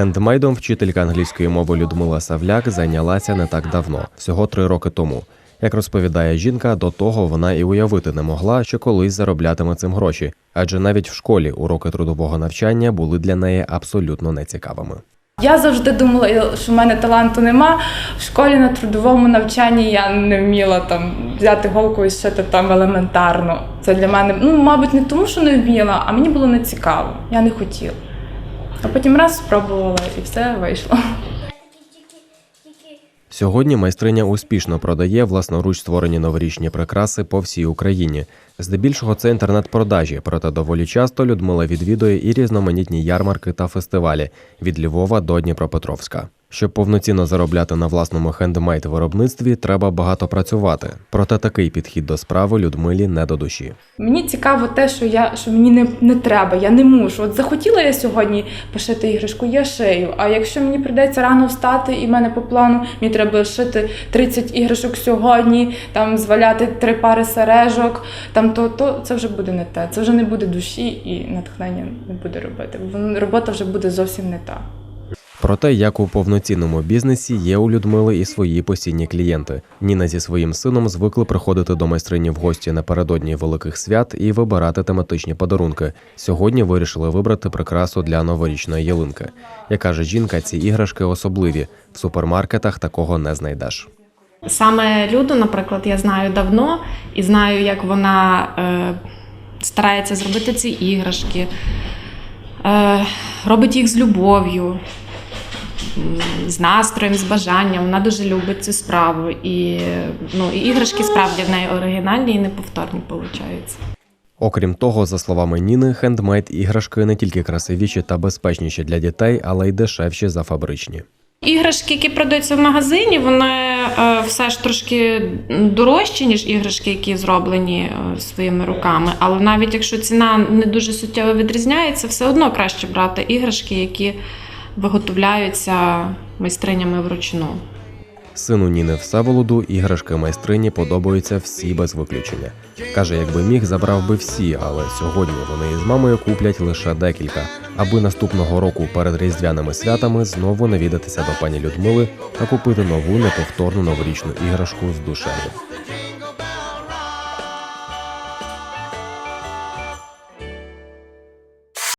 Хендмейдом вчителька англійської мови Людмила Савляк зайнялася не так давно, всього три роки тому. Як розповідає жінка, до того вона і уявити не могла, що колись зароблятиме цим гроші, адже навіть в школі уроки трудового навчання були для неї абсолютно нецікавими. Я завжди думала, що в мене таланту нема. В школі на трудовому навчанні я не вміла там взяти голку і шити там елементарно. Це для мене, ну, мабуть, не тому, що не вміла, а мені було не цікаво. Я не хотіла. А потім раз спробувала і все вийшло. Сьогодні майстриня успішно продає власноруч створені новорічні прикраси по всій Україні. Здебільшого це інтернет-продажі, проте доволі часто Людмила відвідує і різноманітні ярмарки та фестивалі від Львова до Дніпропетровська. Щоб повноцінно заробляти на власному хендмейд виробництві, треба багато працювати. Проте такий підхід до справи Людмилі не до душі. Мені цікаво те, що я що мені не, не треба, я не мушу. От захотіла я сьогодні пошити іграшку, я шию. А якщо мені прийдеться рано встати, і в мене по плану мені треба шити 30 іграшок сьогодні, там зваляти три пари сережок, там то, то це вже буде не те. Це вже не буде душі і натхнення не буде робити. Робота вже буде зовсім не та. Проте, як у повноцінному бізнесі, є у Людмили і свої постійні клієнти. Ніна зі своїм сином звикли приходити до майстрині в гості напередодні великих свят і вибирати тематичні подарунки. Сьогодні вирішили вибрати прикрасу для новорічної ялинки. Як каже жінка, ці іграшки особливі. В супермаркетах такого не знайдеш. Саме Люду, наприклад, я знаю давно і знаю, як вона е, старається зробити ці іграшки, робить їх з любов'ю, з настроєм, з бажанням. Вона дуже любить цю справу. І, ну, і іграшки справді в неї оригінальні і неповторні виходять. Окрім того, за словами Ніни, хендмейд іграшки не тільки красивіші та безпечніші для дітей, але й дешевші за фабричні. Іграшки, які продаються в магазині, вони е, все ж трошки дорожчі, ніж іграшки, які зроблені е, своїми руками. Але навіть якщо ціна не дуже суттєво відрізняється, все одно краще брати іграшки, які виготовляються майстринями вручну. Сину Ніни Всеволоду іграшки майстрині подобаються всі без виключення. Каже, якби міг, забрав би всі, але сьогодні вони із мамою куплять лише декілька, аби наступного року перед різдвяними святами знову навідатися до пані Людмили та купити нову неповторну новорічну іграшку з душею.